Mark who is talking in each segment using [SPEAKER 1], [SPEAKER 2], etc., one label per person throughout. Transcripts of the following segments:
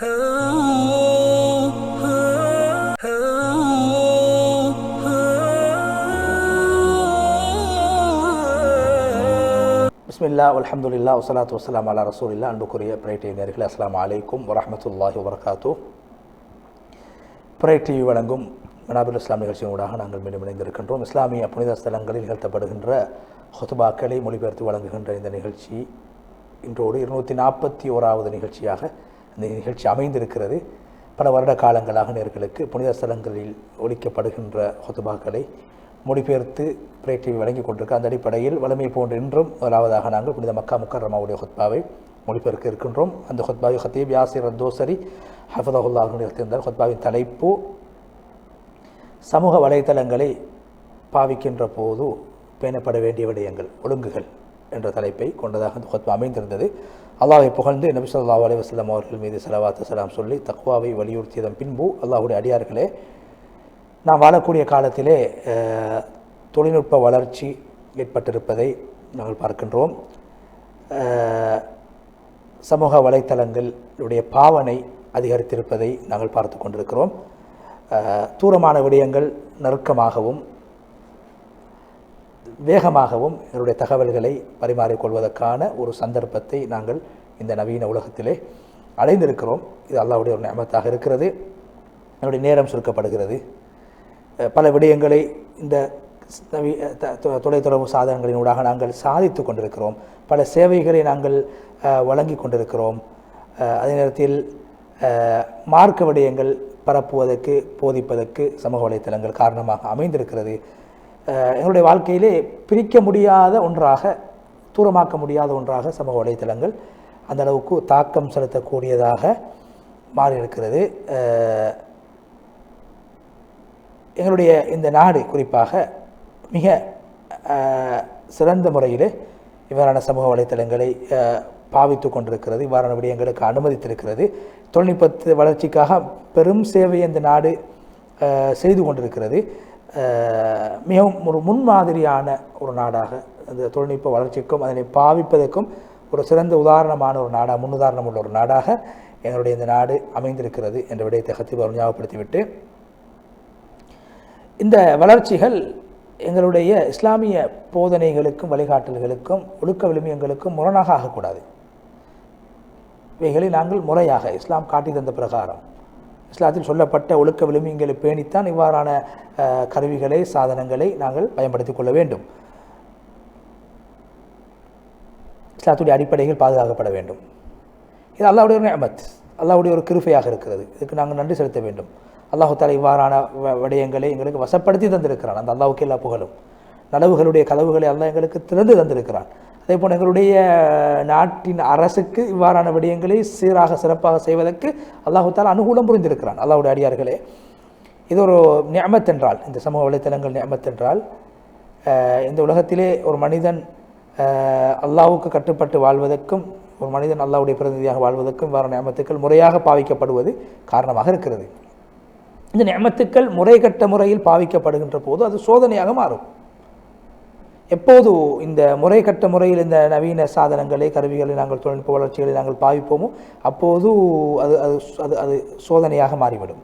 [SPEAKER 1] பிஸ்மில்லா அலமதுல்லா வசலாத்து வசலாம் அலா ரசூலில்லா அன்புக்குரிய பிரைட்டி நேர்களே அஸ்லாம் அலைக்கும் வரமத்துல்லாஹி வபரகாத்து பிரை டிவி வழங்கும் மனாபுல் இஸ்லாம் நிகழ்ச்சியின் ஊடாக நாங்கள் மீண்டும் இணைந்திருக்கின்றோம். இஸ்லாமிய புனித ஸ்தலங்களில் நிகழ்த்தப்படுகின்ற ஹொத்துபாக்களை மொழிபெயர்த்து வழங்குகின்ற இந்த நிகழ்ச்சி இன்றோடு இருநூற்றி நாற்பத்தி ஓராவது நிகழ்ச்சியாக இந்த நிகழ்ச்சி அமைந்திருக்கிறது. பல வருட காலங்களாக நேர்களுக்கு புனித ஸ்தலங்களில் ஒழிக்கப்படுகின்ற ஹொத்துபாக்களை மொழிபெயர்த்து பிரே வழங்கி கொண்டிருக்க அந்த அடிப்படையில் வலிமை போன்று இன்றும் முதலாவதாக நாங்கள் புனித மக்கா முக்கரமாவுடைய ஹொத்பாவை மொழிபெயர்க்க இருக்கின்றோம். அந்த ஹொத்பாவை ஹத்தீப் யாசிர் தோசரி ஹஃபதகுல்லாஹ் நிறுத்தியிருந்தார் ஹொத்பாவின் தலைப்பு சமூக வலைத்தளங்களை பாவிக்கின்ற போது பேணப்பட வேண்டிய விடயங்கள் ஒழுங்குகள். என்ற தலைப்பை கொண்டதாக அந்த ஹொத்பா அமைந்திருந்தது. அல்லாவை புகழ்ந்து நபி சொல்லா அலைஹி அவர்கள் மீது ஸலவாத்து செலாம் சொல்லி தக்வாவை வலியுறுத்தியதன் பின்பு அல்லாஹுடைய அடியார்களே நாம் வாழக்கூடிய காலத்திலே தொழில்நுட்ப வளர்ச்சி ஏற்பட்டிருப்பதை நாங்கள் பார்க்கின்றோம். சமூக வலைத்தளங்களுடைய பாவனை அதிகரித்திருப்பதை நாங்கள் பார்த்து கொண்டிருக்கிறோம். தூரமான விடயங்கள் நெருக்கமாகவும் வேகமாகவும் என்னுடைய தகவல்களை பரிமாறிக்கொள்வதற்கான ஒரு சந்தர்ப்பத்தை நாங்கள் இந்த நவீன உலகத்திலே அடைந்திருக்கிறோம். இது அல்லாவுடைய ஒரு நியமத்தாக இருக்கிறது. என்னுடைய நேரம் சுருக்கப்படுகிறது. பல விடயங்களை இந்த நவீ தொலைத்தொடர்பு சாதனங்களினூடாக நாங்கள் சாதித்து கொண்டிருக்கிறோம். பல சேவைகளை நாங்கள் வழங்கி கொண்டிருக்கிறோம். அதே நேரத்தில் மார்க்க விடயங்கள் பரப்புவதற்கு போதிப்பதற்கு சமூக வலைத்தளங்கள் காரணமாக அமைந்திருக்கிறது. எங்களுடைய வாழ்க்கையிலே பிரிக்க முடியாத ஒன்றாக தூரமாக்க முடியாத ஒன்றாக சமூக வலைத்தளங்கள் அந்த அளவுக்கு தாக்கம் செலுத்தக்கூடியதாக மாறியிருக்கிறது. எங்களுடைய இந்த நாடு குறிப்பாக மிக சிறந்த முறையில் இவ்வாறான சமூக வலைத்தளங்களை பாவித்து கொண்டிருக்கிறது. இவ்வாறான விடயங்களுக்கு அனுமதித்திருக்கிறது. தொழில்நுட்பத்து வளர்ச்சிக்காக பெரும் சேவை இந்த நாடு செய்து கொண்டிருக்கிறது. மிகவும் ஒரு முன்மாதிரியான ஒரு நாடாக. அந்த தொழில்நுட்ப வளர்ச்சிக்கும் அதனை பாவிப்பதற்கும் ஒரு சிறந்த உதாரணமான ஒரு நாடாக முன்னுதாரணம் உள்ள ஒரு நாடாக எங்களுடைய இந்த நாடு அமைந்திருக்கிறது என்ற விடயத்தை ஹத்தீப் ஞாபகப்படுத்திவிட்டு இந்த வளர்ச்சிகள் எங்களுடைய இஸ்லாமிய போதனைகளுக்கும் வழிகாட்டல்களுக்கும் ஒழுக்க விழுமியங்களுக்கும் முரணாக ஆகக்கூடாது. இவைகளை நாங்கள் முறையாக இஸ்லாம் காட்டி தந்த பிரகாரம். இஸ்லாத்தில் சொல்லப்பட்ட ஒழுக்க விழுமியங்களை பேணித்தான் இவ்வாறான கருவிகளை சாதனங்களை நாங்கள் பயன்படுத்திக் கொள்ள வேண்டும். இஸ்லாத்துடைய அடிப்படைகள் பாதுகாக்கப்பட வேண்டும். இது அல்லாவுடைய ஒரு நியமத். அல்லாவுடைய ஒரு கிருஃபையாக இருக்கிறது. இதுக்கு நாங்கள் நன்றி செலுத்த வேண்டும். அல்லாஹு தாலா இவ்வாறான வ- விடயங்களை எங்களுக்கு வசப்படுத்தி தந்திருக்கிறான். அந்த அல்லாவுக்கு எல்லா புகழும். நனவுகளுடைய கதவுகளை அல்லாஹ் எங்களுக்கு திறந்து தந்திருக்கிறான். அதே போல் எங்களுடைய நாட்டின் அரசுக்கு இவ்வாறான விடயங்களை சீராக சிறப்பாக செய்வதற்கு அல்லாஹுத்தால் அனுகூலம் புரிந்திருக்கிறான். அல்லாஹுடைய அடியார்களே இது ஒரு நியமத் என்றால் இந்த சமூக வலைத்தளங்கள் நியமத் என்றால் இந்த உலகத்திலே ஒரு மனிதன் அல்லாவுக்கு கட்டுப்பட்டு வாழ்வதற்கும் ஒரு மனிதன் அல்லாஹ்வுடைய பிரதிநிதியாக வாழ்வதற்கும் இவ்வாறான நியமத்துக்கள் முறையாக பாவிக்கப்படுவது காரணமாக இருக்கிறது. இந்த நியமத்துக்கள் முறைகட்ட முறையில் பாவிக்கப்படுகின்ற போது அது சோதனையாக மாறும். எப்போது இந்த முறைகட்ட முறையில் இந்த நவீன சாதனங்களை கருவிகளை நாங்கள் தொழில்நுட்ப வளர்ச்சிகளை நாங்கள் பாவிப்போமோ அப்போது அது அது அது அது சோதனையாக மாறிவிடும்.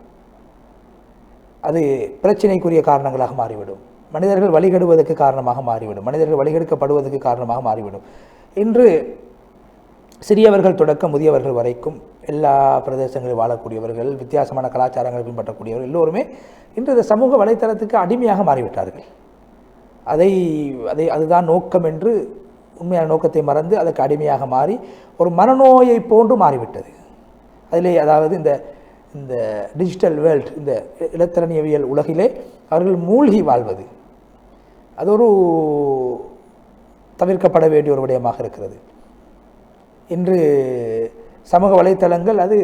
[SPEAKER 1] அது பிரச்சனைக்குரிய காரணங்களாக மாறிவிடும். மனிதர்கள் வழிகெடுவதற்கு காரணமாக மாறிவிடும். மனிதர்கள் வழிகெடுக்கப்படுவதற்கு காரணமாக மாறிவிடும். இன்று சிறியவர்கள் தொடக்கம் முதியவர்கள் வரைக்கும் எல்லா பிரதேசங்களில் வாழக்கூடியவர்கள் வித்தியாசமான கலாச்சாரங்களை பின்பற்றக்கூடியவர்கள் எல்லோருமே இன்று இந்த சமூக வலைத்தளத்துக்கு அடிமையாக மாறிவிட்டார்கள். அதை அதை அதுதான் நோக்கம் என்று உண்மையான நோக்கத்தை மறந்து அதற்கு அடிமையாக மாறி ஒரு மனநோயை போன்று மாறிவிட்டது. அதிலே அதாவது இந்த இந்த டிஜிட்டல் வேர்ல்ட் இந்த இலத்திரணியவியல் உலகிலே அவர்கள் மூழ்கி வாழ்வது. அது ஒரு தவிர்க்கப்பட வேண்டிய ஒரு விடயமாக இருக்கிறது. இன்று சமூக வலைத்தளங்கள் அது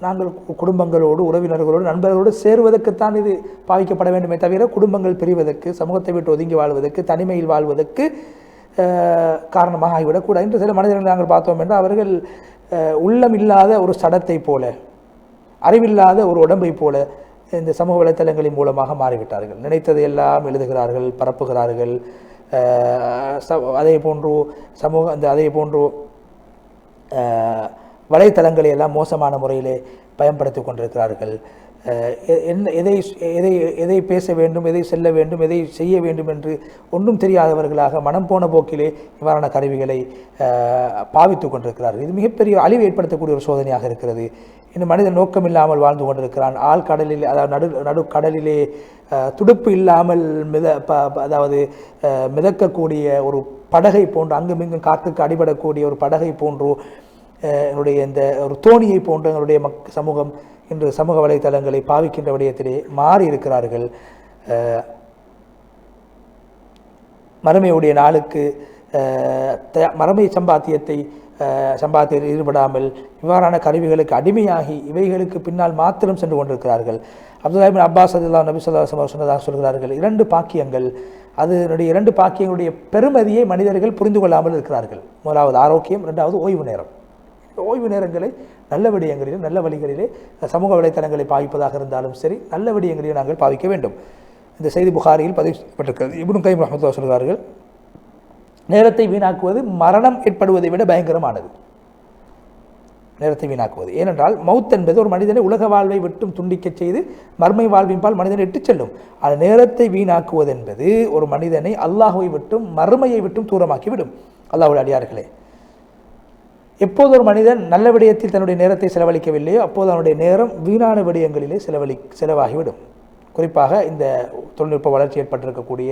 [SPEAKER 1] நாங்கள் கு- குடும்பங்களோடு உறவினர்களோடு நண்பர்களோடு சேருவதற்குத்தான் இது பாவிக்கப்பட வேண்டுமே தவிர குடும்பங்கள் பிரிவதற்கு சமூகத்தை விட்டு ஒதுங்கி வாழ்வதற்கு தனிமையில் வாழ்வதற்கு காரணமாக ஆகிவிடக்கூடாது. என்று சில மனிதர்களை நாங்கள் பார்த்தோம் என்றால் அவர்கள் உள்ளம் இல்லாத ஒரு சடத்தை போல அறிவில்லாத ஒரு உடம்பை போல இந்த சமூக வலைத்தளங்களின் மூலமாக மாறிவிட்டார்கள். நினைத்ததை எல்லாம் எழுதுகிறார்கள் பரப்புகிறார்கள். ச- அதே போன்று சமூக அந்த அதே போன்று வலைத்தளங்களை எல்லாம் மோசமான முறையிலே பயன்படுத்தி கொண்டிருக்கிறார்கள். எ- என்ன எதை எதை எதை பேச வேண்டும் எதை செல்ல வேண்டும் எதை செய்ய வேண்டும் என்று ஒன்றும் தெரியாதவர்களாக மனம் போன போக்கிலே இவ்வாறான கருவிகளை பாவித்து பாவித்துக் கொண்டிருக்கிறார்கள். இது மிகப்பெரிய அழிவு ஏற்படுத்தக்கூடிய ஒரு சோதனையாக இருக்கிறது. இந்த மனிதன் நோக்கம் இல்லாமல் வாழ்ந்து கொண்டிருக்கிறான். ஆள் கடலில் அதாவது நடு நடு கடலிலே துடுப்பு இல்லாமல் மித ப அதாவது மிதக்கக்கூடிய ஒரு படகை போன்று அங்குமிங்கும் காற்றுக்கு அடிபடக்கூடிய ஒரு படகை போன்று என்னுடைய இந்த ஒரு தோணியை போன்ற எங்களுடைய மக் சமூகம் இன்று சமூக வலைத்தளங்களை பாவிக்கின்ற விடயத்திலே மாறி இருக்கிறார்கள் மறுமையுடைய நாளுக்கு தயா- மறுமை சம்பாத்தியத்தை சம்பாத்தியில் சம்பாத்தியத்தில் ஈடுபடாமல் இவ்வாறான கருவிகளுக்கு அடிமையாகி இவைகளுக்கு பின்னால் மாத்திரம் சென்று கொண்டிருக்கிறார்கள். அப்துல்லாஹிபின் அப்பாஸ் அதுல்லா நபி சொல்லா சொன்னதாக சொல்கிறார்கள் இரண்டு பாக்கியங்கள். அதனுடைய இரண்டு பாக்கியங்களுடைய பெருமதியை மனிதர்கள் புரிந்து கொள்ளாமல் இருக்கிறார்கள். முதலாவது ஆரோக்கியம் இரண்டாவது ஓய்வு நேரம். ஓய்வு நேரங்களை நல்ல விடயங்களிலும் நல்ல வழிகளிலே சமூக வலைத்தளங்களை பாவிப்பதாக இருந்தாலும் சரி நல்ல நாங்கள் பாவிக்க வேண்டும். இந்த செய்தி புகாரியில் பதிவு செய்யப்பட்டிருக்கிறது இப்னு கைம் ரஹமத்துல்லா சொல்கிறார்கள் நேரத்தை வீணாக்குவது மரணம் ஏற்படுவதை விட பயங்கரமானது. நேரத்தை வீணாக்குவது. ஏனென்றால் மவுத் என்பது ஒரு மனிதனை உலக வாழ்வை விட்டும் துண்டிக்கச் செய்து மர்மை வாழ்வின்பால் மனிதனை இட்டுச் செல்லும். ஆனால் நேரத்தை வீணாக்குவது என்பது ஒரு மனிதனை அல்லாஹுவை விட்டும் மறுமையை விட்டும் தூரமாக்கி விடும் அல்லாஹ்வுடைய அடியார்களே எப்போது ஒரு மனிதன் நல்ல விடயத்தில் தன்னுடைய நேரத்தை செலவழிக்கவில்லையோ அப்போது அவனுடைய நேரம் வீணான விடயங்களிலே செலவழி செலவாகிவிடும். குறிப்பாக இந்த தொழில்நுட்ப வளர்ச்சி ஏற்பட்டிருக்கக்கூடிய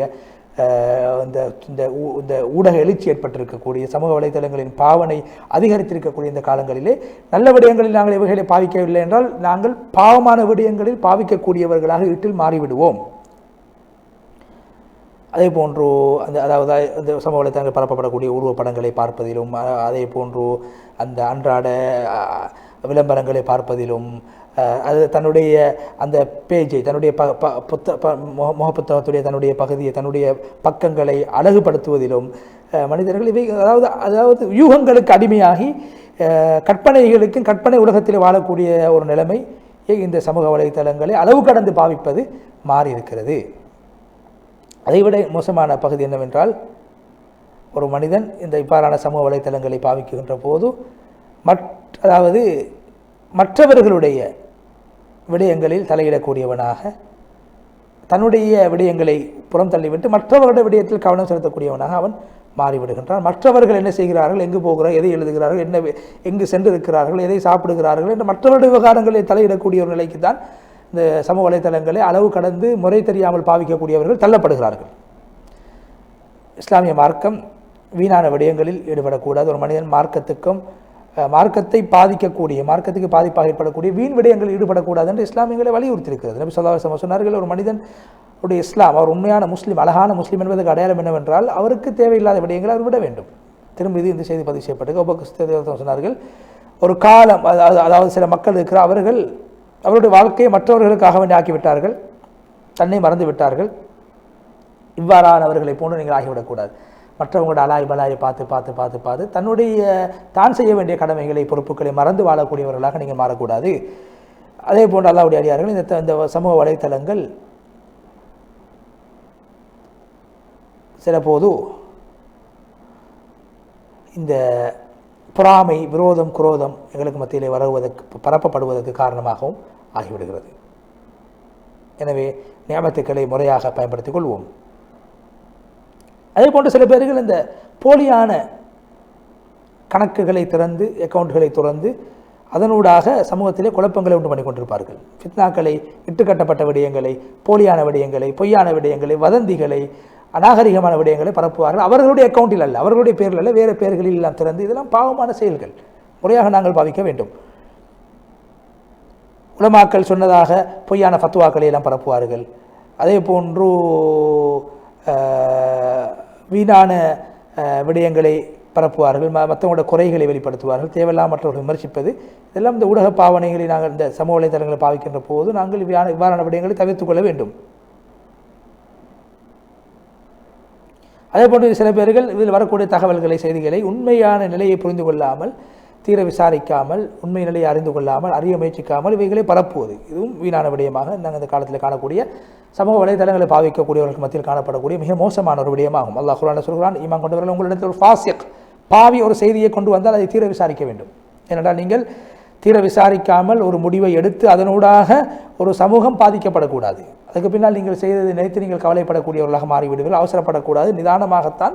[SPEAKER 1] இந்த இந்த ஊ- இந்த ஊடக எழுச்சி ஏற்பட்டிருக்கக்கூடிய சமூக வலைதளங்களின் பாவனை அதிகரித்திருக்கக்கூடிய இந்த காலங்களிலே நல்ல விடயங்களில் நாங்கள் இவைகளை பாவிக்கவில்லை என்றால் நாங்கள் பாவமான விடயங்களில் பாவிக்கக்கூடியவர்களாக வீட்டில் மாறிவிடுவோம். அதே போன்று அந்த அதாவது அந்த சமூக வலைத்தளங்கள் பரப்பப்படக்கூடிய உருவப்படங்களை பார்ப்பதிலும் அதே போன்று அந்த அன்றாட விளம்பரங்களை பார்ப்பதிலும் அது தன்னுடைய அந்த பேஜை தன்னுடைய ப ப புத்த ப முக புத்தகத்துடைய தன்னுடைய பகுதியை தன்னுடைய பக்கங்களை அழகுபடுத்துவதிலும் மனிதர்கள் இவை அதாவது அதாவது யூகங்களுக்கு அடிமையாகி கற்பனைகளுக்கும் கற்பனை உலகத்தில் வாழக்கூடிய ஒரு நிலைமை இந்த சமூக வலைத்தளங்களை அளவு கடந்து பாவிப்பது மாறி இருக்கிறது அதைவிட மோசமான பகுதி என்னவென்றால் ஒரு மனிதன் இந்த இவ்வாறான சமூக வலைத்தளங்களை பாவிக்கின்ற போது மற் அதாவது மற்றவர்களுடைய விடயங்களில் தலையிடக்கூடியவனாக தன்னுடைய விடயங்களை புறம் தள்ளிவிட்டு மற்றவர்களுடைய விடயத்தில் கவனம் செலுத்தக்கூடியவனாக அவன் மாறிவிடுகின்றான். மற்றவர்கள் என்ன செய்கிறார்கள்? எங்கு போகிறார்கள் எதை எழுதுகிறார்கள்? என்ன எங்கு சென்றிருக்கிறார்கள்? எதை சாப்பிடுகிறார்கள்? என்று மற்றவருடைய விவகாரங்களில் தலையிடக்கூடிய ஒரு நிலைக்கு தான் இந்த சமூக வலைத்தளங்களை அளவு கடந்து முறை தெரியாமல் பாவிக்கக்கூடியவர்கள் தள்ளப்படுகிறார்கள். இஸ்லாமிய மார்க்கம் வீணான விடயங்களில் ஈடுபடக்கூடாது. ஒரு மனிதன் மார்க்கத்துக்கும் மார்க்கத்தை பாதிக்கக்கூடிய மார்க்கத்துக்கு பாதிப்பாக ஏற்படக்கூடிய வீண் விடயங்களில் ஈடுபடக்கூடாது என்று இஸ்லாமியங்களை வலியுறுத்தியிருக்கிறது. நபி சொல்லா சொன்னார்கள் ஒரு மனிதன் உடைய இஸ்லாம் அவர் உண்மையான முஸ்லீம் அழகான முஸ்லீம் என்பதற்கு அடையாளம் என்னவென்றால் அவருக்கு தேவையில்லாத விடயங்களை அவர் விட வேண்டும். திரும்ப இது இந்த செய்தி பதிவு செய்யப்பட்டது. சொன்னார்கள் ஒரு காலம் அதாவது அதாவது சில மக்கள் இருக்கிற அவர்கள் அவருடைய வாழ்க்கையை மற்றவர்களுக்காக வேண்டி ஆக்கிவிட்டார்கள். தன்னை மறந்து விட்டார்கள். இவ்வாறானவர்களை போன்று நீங்கள் ஆகிவிடக்கூடாது. மற்றவங்களோட அலாய் பலாயை பார்த்து பார்த்து பார்த்து பார்த்து தன்னுடைய தான் செய்ய வேண்டிய கடமைகளை பொறுப்புகளை மறந்து வாழக்கூடியவர்களாக நீங்கள் மாறக்கூடாது. அதே போன்று அல்லாவுடைய அடியார்கள் இந்த இந்த சமூக வலைத்தளங்கள் சிலபோது இந்த பொறாமை விரோதம் குரோதம் எங்களுக்கு மத்தியிலே வரவதற்கு பரப்பப்படுவதற்கு காரணமாகவும் ஆகிவிடுகிறது. எனவே நியமத்துக்களை முறையாக பயன்படுத்திக் கொள்வோம். அதே போன்று சில பேர்கள் இந்த போலியான கணக்குகளை திறந்து அக்கவுண்ட்களை திறந்து அதனூடாக சமூகத்திலே குழப்பங்களை உண்டு பண்ணி கொண்டிருப்பார்கள். ஃபித்னாக்களை இட்டுக்கட்டப்பட்ட விடயங்களை போலியான விடயங்களை பொய்யான விடயங்களை வதந்திகளை அநாகரிகமான விடயங்களை பரப்புவார்கள். அவர்களுடைய அக்கௌண்ட்டில் அல்ல அவர்களுடைய பேரில் அல்ல வேறு பேர்களில் எல்லாம் திறந்து இதெல்லாம் பாவமான செயல்கள். முறையாக நாங்கள் பாவிக்க வேண்டும். உலமாக்கள் சொன்னதாக பொய்யான ஃபத்வாக்களை எல்லாம் பரப்புவார்கள். அதே போன்று வீணான விடயங்களை பரப்புவார்கள். ம மற்றவங்களோட குறைகளை வெளிப்படுத்துவார்கள். தேவையில்லாம மற்றவர்கள் விமர்சிப்பது இதெல்லாம் இந்த ஊடக பாவனைகளை நாங்கள் இந்த சமூக வலைதளங்களை பாவிக்கின்ற போது நாங்கள் இவ்வாறான இவ்வாறான விடயங்களை தவிர்த்து கொள்ள வேண்டும். அதே போன்று சில பேர்கள் இதில் வரக்கூடிய தகவல்களை செய்திகளை உண்மையான நிலையை புரிந்து கொள்ளாமல் தீர விசாரிக்காமல் உண்மை நிலையை அறிந்து கொள்ளாமல் அறிய முயற்சிக்காமல் இவைகளை பரப்புவது. இதுவும் வீணான விடயமாக நாங்கள் இந்த காலத்தில் காணக்கூடிய சமூக வலைதளங்களை பாவிக்கக்கூடியவர்களுக்கு மத்தியில் காணப்படக்கூடிய மிக மோசமான ஒரு விடயமாகும். அல்லாஹ் குரான் சொல்கிறான் ஈமான் கொண்டவர்கள் உங்களிடத்தில் ஒரு ஃபாசிக் பாவி ஒரு செய்தியை கொண்டு வந்தால் அதை தீர விசாரிக்க வேண்டும். ஏனென்றால் நீங்கள் தீர விசாரிக்காமல் ஒரு முடிவை எடுத்து அதனூடாக ஒரு சமூகம் பாதிக்கப்படக்கூடாது. அதுக்கு பின்னால் நீங்கள் செய்ததை நினைத்து நீங்கள் கவலைப்படக்கூடியவர்களாக மாறிவிடுவீர்கள் அவசரப்படக்கூடாது. நிதானமாகத்தான்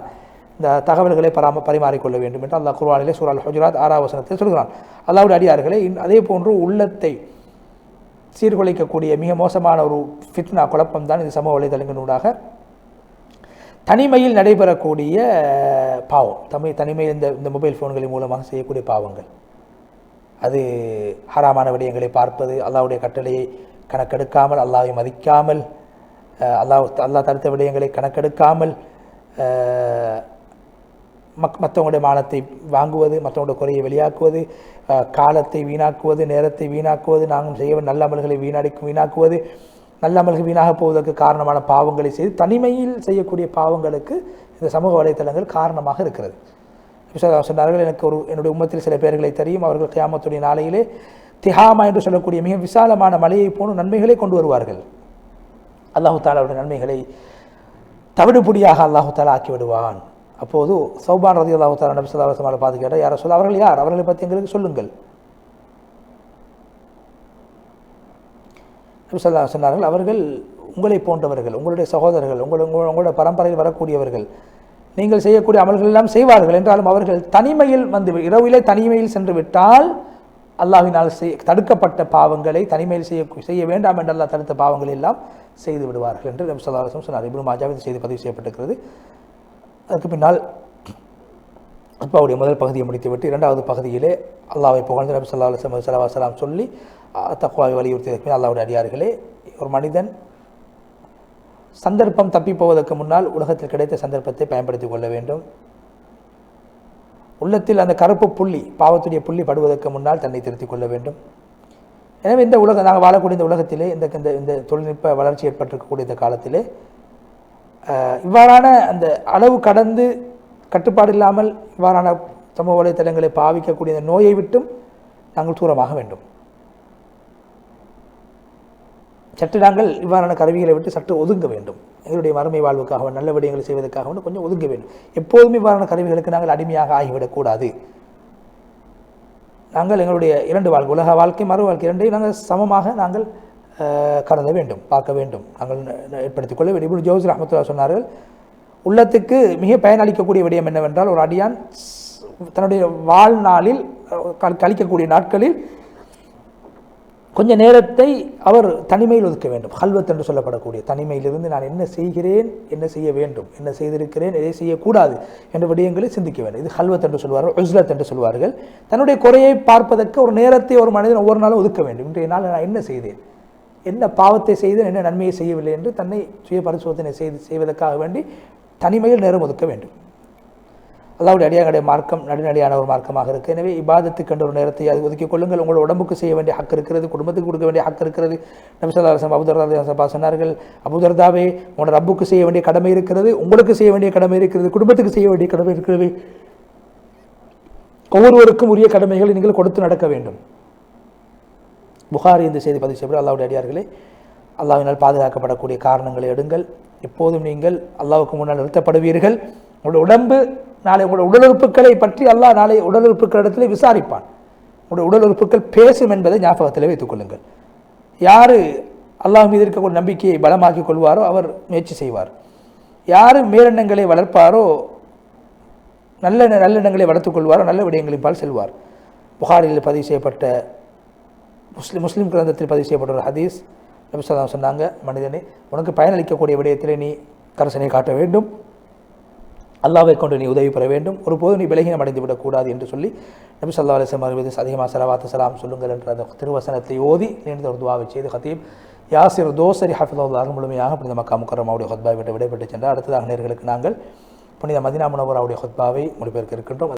[SPEAKER 1] இந்த தகவல்களை பராம பரிமாறிக்கொள்ள வேண்டும் என்று அல்லாஹ் குர்வானிலே சூரால் ஹுஜராத் ஆறாவசனத்தில் சொல்கிறான். அல்லாவுடைய அடியார்களே அதே போன்று உள்ளத்தை சீர்குலைக்கக்கூடிய மிக மோசமான ஒரு ஃபித்னா குழப்பம் தான் இது சமூக வலைதளங்களூடாக தனிமையில் நடைபெறக்கூடிய பாவம். தமிழ் தனிமையில் இந்த இந்த மொபைல் ஃபோன்களின் மூலமாக செய்யக்கூடிய பாவங்கள். அது ஹராமான விடயங்களை பார்ப்பது அல்லாவுடைய கட்டளையை கணக்கெடுக்காமல் அல்லாவை மதிக்காமல் அல்லாஹ் அல்லாஹ் தடுத்த விடயங்களை கணக்கெடுக்காமல் மக் மற்றவங்களுடைய மானத்தை வாங்குவது மற்றவங்களுடைய குறையை வெளியாக்குவது காலத்தை வீணாக்குவது நேரத்தை வீணாக்குவது நாங்கள் செய்ய நல்ல அமல்களை வீணாடி வீணாக்குவது நல்ல அமல்கள் வீணாக போவதற்கு காரணமான பாவங்களை செய்து தனிமையில் செய்யக்கூடிய பாவங்களுக்கு இந்த சமூக வலைத்தளங்கள் காரணமாக இருக்கிறது. சொன்னார்கள் எனக்கு ஒரு என்னுடைய உம்மத்தில் சில பேர்களை தெரியும் அவர்கள் கியாமத்துடைய நாளையிலே திஹாமா என்று சொல்லக்கூடிய மிக விசாலமான மலையை போன நன்மைகளை கொண்டு வருவார்கள். அல்லாஹு தாலாவுடைய நன்மைகளை தவிடுபொடியாக அல்லாஹு தாலா ஆக்கி விடுவான். அப்போது சௌபான் ரதி அல்லாஹு தாலா நபி சொல்லா வசமால பார்த்து கேட்டால் யாரை சொல்ல அவர்கள் யார்? அவர்களை பற்றி எங்களுக்கு சொல்லுங்கள். நபி சொல்லா சொன்னார்கள் அவர்கள் உங்களை போன்றவர்கள் உங்களுடைய சகோதரர்கள் உங்கள் உங்கள் உங்களோட பரம்பரையில் வரக்கூடியவர்கள் நீங்கள் செய்யக்கூடிய அமல்கள் எல்லாம் செய்வார்கள். என்றாலும் அவர்கள் தனிமையில் வந்து இரவிலே தனிமையில் சென்று விட்டால் அல்லாஹ்வினால் செய் தடுக்கப்பட்ட பாவங்களை தனிமையில் செய்ய செய்ய வேண்டாம் என்றெல்லாம் தடுத்த பாவங்களை எல்லாம் செய்து விடுவார்கள் என்று நபி சொல்லா சொன்னார். இப்னு மாஜாவின் செய்தி பதிவு செய்யப்பட்டிருக்கிறது. அதுக்கு பின்னால் அப்பாவுடைய முதல் பகுதியை முடித்துவிட்டு இரண்டாவது பகுதியிலே அல்லாவை புகழ்ந்து நபி சொல்லா அலுவலம் சலாஹலாம் சொல்லி தக்குவாவை வலியுறுத்தியதற்கு பின் அடியார்களே ஒரு மனிதன் சந்தர்ப்பம் தப்பி போவதற்கு முன்னால் உலகத்தில் கிடைத்த சந்தர்ப்பத்தை பயன்படுத்திக் கொள்ள வேண்டும். உள்ளத்தில் அந்த கருப்பு புள்ளி பாவத்துடைய புள்ளி படுவதற்கு முன்னால் தன்னை திருத்திக் கொள்ள வேண்டும். எனவே இந்த உலகம் நாங்கள் வாழக்கூடிய இந்த உலகத்திலே இந்த இந்த இந்த தொழில்நுட்ப வளர்ச்சி ஏற்பட்டிருக்கக்கூடிய இந்த காலத்திலே இவ்வாறான அந்த அளவு கடந்து கட்டுப்பாடு இல்லாமல் இவ்வாறான சமூக வலைத்தளங்களை பாவிக்கக்கூடிய இந்த நோயை விட்டும் நாங்கள் தூரமாக வேண்டும். சற்று நாங்கள் இவ்வாறான கருவிகளை விட்டு சற்று ஒதுங்க வேண்டும். எங்களுடைய மறுமை வாழ்வுக்காக நல்ல விடயங்களை செய்வதற்காக கொஞ்சம் ஒதுங்க வேண்டும். எப்போதும் இவ்வாறான கருவிகளுக்கு நாங்கள் அடிமையாக ஆகிவிடக்கூடாது. நாங்கள் எங்களுடைய இரண்டு வாழ்க்கை உலக வாழ்க்கை மறு வாழ்க்கை இரண்டையும் நாங்கள் சமமாக நாங்கள் கருத வேண்டும் பார்க்க வேண்டும். நாங்கள் ஏற்படுத்திக் கொள்ள வேண்டும். ஜோஸ் ரஹமத்துல்லா சொன்னார்கள் உள்ளத்துக்கு மிக பயனளிக்கக்கூடிய விடயம் என்னவென்றால் ஒரு அடியான் தன்னுடைய வாழ்நாளில் கழிக்கக்கூடிய நாட்களில் கொஞ்ச நேரத்தை அவர் தனிமையில் ஒதுக்க வேண்டும். ஹல்வத் என்று சொல்லப்படக்கூடிய தனிமையிலிருந்து நான் என்ன செய்கிறேன் என்ன செய்ய வேண்டும் என்ன செய்திருக்கிறேன் எதை செய்யக்கூடாது என்ற விடயங்களை சிந்திக்க வேண்டும். இது ஹல்வத் என்று சொல்வார்கள் உஸ்லத் என்று சொல்வார்கள். தன்னுடைய குறையை பார்ப்பதற்கு ஒரு நேரத்தை ஒரு மனிதன் ஒவ்வொரு நாளும் ஒதுக்க வேண்டும். இன்றைய நாள் நான் என்ன செய்தேன்? என்ன பாவத்தை செய்து என்ன நன்மையை செய்யவில்லை என்று தன்னை சுய பரிசோதனை செய்து செய்வதற்காக வேண்டி தனிமையில் நேரம் ஒதுக்க வேண்டும். அல்லாவுடைய அடியாங்களுடைய மார்க்கம் நடுநடியான ஒரு மார்க்கமாக இருக்குது எனவே இபாதத்துக்கு என்ற ஒரு நேரத்தை அது ஒதுக்கிக் கொள்ளுங்கள். உங்களோட உடம்புக்கு செய்ய வேண்டிய ஹக்கு இருக்கிறது குடும்பத்துக்கு கொடுக்க வேண்டிய ஹக்கு இருக்கிறது. நபிசல்லா அலுவலம் அபுதர்தா சபா சொன்னார்கள் அபுதர்தாவே உங்களோட ரப்புக்கு செய்ய வேண்டிய கடமை இருக்கிறது உங்களுக்கு செய்ய வேண்டிய கடமை இருக்கிறது குடும்பத்துக்கு செய்ய வேண்டிய கடமை இருக்கிறது. ஒவ்வொருவருக்கும் உரிய கடமைகளை நீங்கள் கொடுத்து நடக்க வேண்டும். புகாரி இந்த செய்தி பதிவு செய்யப்படும் அல்லாவுடைய அடியார்களே அல்லாவினால் பாதுகாக்கப்படக்கூடிய காரணங்களை எடுங்கள். எப்போதும் நீங்கள் அல்லாவுக்கு முன்னால் நிறுத்தப்படுவீர்கள். உங்களுடைய உடம்பு நாளை உங்களுடைய உடல் உறுப்புகளை பற்றி அல்லாஹ் நாளை உடல் இடத்துல விசாரிப்பான். உங்களுடைய உடல் உறுப்புகள் பேசும் என்பதை ஞாபகத்தில் வைத்துக் கொள்ளுங்கள். யார் அல்லாஹ் மீது இருக்கக்கூடிய நம்பிக்கையை பலமாக்கிக் கொள்வாரோ அவர் முயற்சி செய்வார். யார் மேலெண்ணங்களை வளர்ப்பாரோ நல்ல நல்லெண்ணங்களை வளர்த்துக் கொள்வாரோ நல்ல விடயங்களின் பால் செல்வார். புகாரில் பதிவு செய்யப்பட்ட முஸ்லிம் முஸ்லீம் கிரந்தத்தில் பதிவு செய்யப்பட்ட ஒரு ஹதீஸ் நபி சொன்னாங்க மனிதனே உனக்கு பயனளிக்கக்கூடிய விடயத்திலே நீ கரசனை காட்ட வேண்டும். அல்லாவை கொண்டு நீ உதவி பெற வேண்டும். ஒருபோது நீ விலகினம் அடைந்து விடக்கூடாது என்று சொல்லி நபி சல்லா அலிஸ்லாம் வஸல்லம் அவர்கள் அதிகமாக சலவாத்து சலாம் சொல்லுங்கள் என்ற அந்த திருவசனத்தை ஓதி நீண்ட ஒரு துவாவை செய்து ஹத்தீப் யாசிர் தோசரி ஹஃபிதுல்லாஹ் முழுமையாக புனித மக்கா முக்கரமாவுடைய ஹொத்பாவை விட்டு விடைபெற்று சென்றார். அடுத்ததாக நேர்களுக்கு நாங்கள் புனித மதினா முனவராவுடைய ஹொத்பாவை மொழிபெயர்க்க இருக்கின்றோம்.